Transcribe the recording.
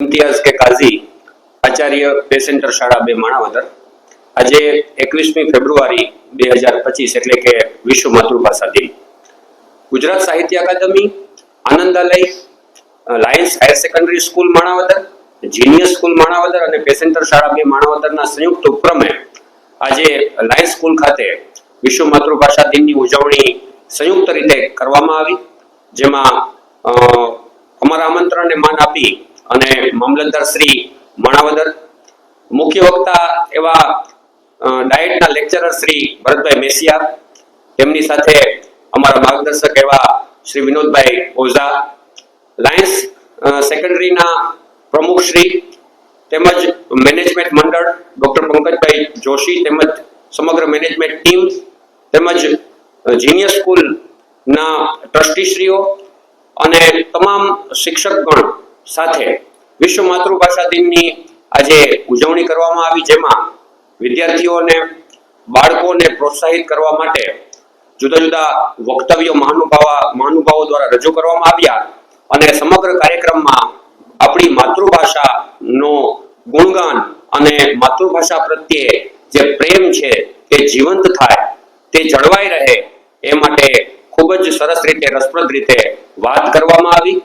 ઇમ્તિયાઝ કે કાઝી આચાર્ય પેસેન્ટર શાળા, બે માણાવદર. આજે એકવીસમી ફેબ્રુઆરી બે હજાર પચીસ એટલે કે વિશ્વ માતૃભાષા દિન. Gujarat Sahitya Akademi, Anandalay lions higher secondary school Manavadar junior school Manavadar અને પેસેન્ટર શાળા, બે માણાવદરના સંયુક્ત ઉપક્રમે આજે લાયન્સ સ્કૂલ ખાતે વિશ્વ માતૃભાષા દિનની ઉજવણી સંયુક્ત રીતે કરવામાં આવી, જેમાં અમારા આમંત્રણને માન આપી અને મામલતદાર શ્રી માણાવદર. મુખ્ય વક્તા એવા ડાયટના લેક્ચરર શ્રી ભરતભાઈ મેસિયા, તેમની સાથે અમારા માર્ગદર્શક એવા શ્રી વિનોદભાઈ ઓઝા, લાયન્સ સેકન્ડરીના પ્રમુખ શ્રી તેમજ મેનેજમેન્ટ મંડળ ડોક્ટર પંકજભાઈ જોશી તેમજ સમગ્ર મેનેજમેન્ટ ટીમ તેમજ જીનિયર સ્કૂલના ટ્રસ્ટીશ્રીઓ અને તમામ શિક્ષકગણ સાથે વિશ્વ માતૃભાષા દિનની આજે ઉજવણી કરવામાં આવી, જેમાં વિદ્યાર્થીઓને, બાળકોને પ્રોત્સાહિત કરવા માટે જુદા જુદા વક્તવ્યો, મહાનુભાવા, મહાનુભાવો દ્વારા રજૂ કરવામાં આવ્યા અને સમગ્ર કાર્યક્રમમાં આપણી માતૃભાષાનો ગુણગાન અને માતૃભાષા પ્રત્યે જે પ્રેમ છે તે જીવંત થાય, તે જળવાઈ રહે, એ માટે ખૂબ જ સરસ રીતે, રસપ્રદ રીતે વાત કરવામાં આવી.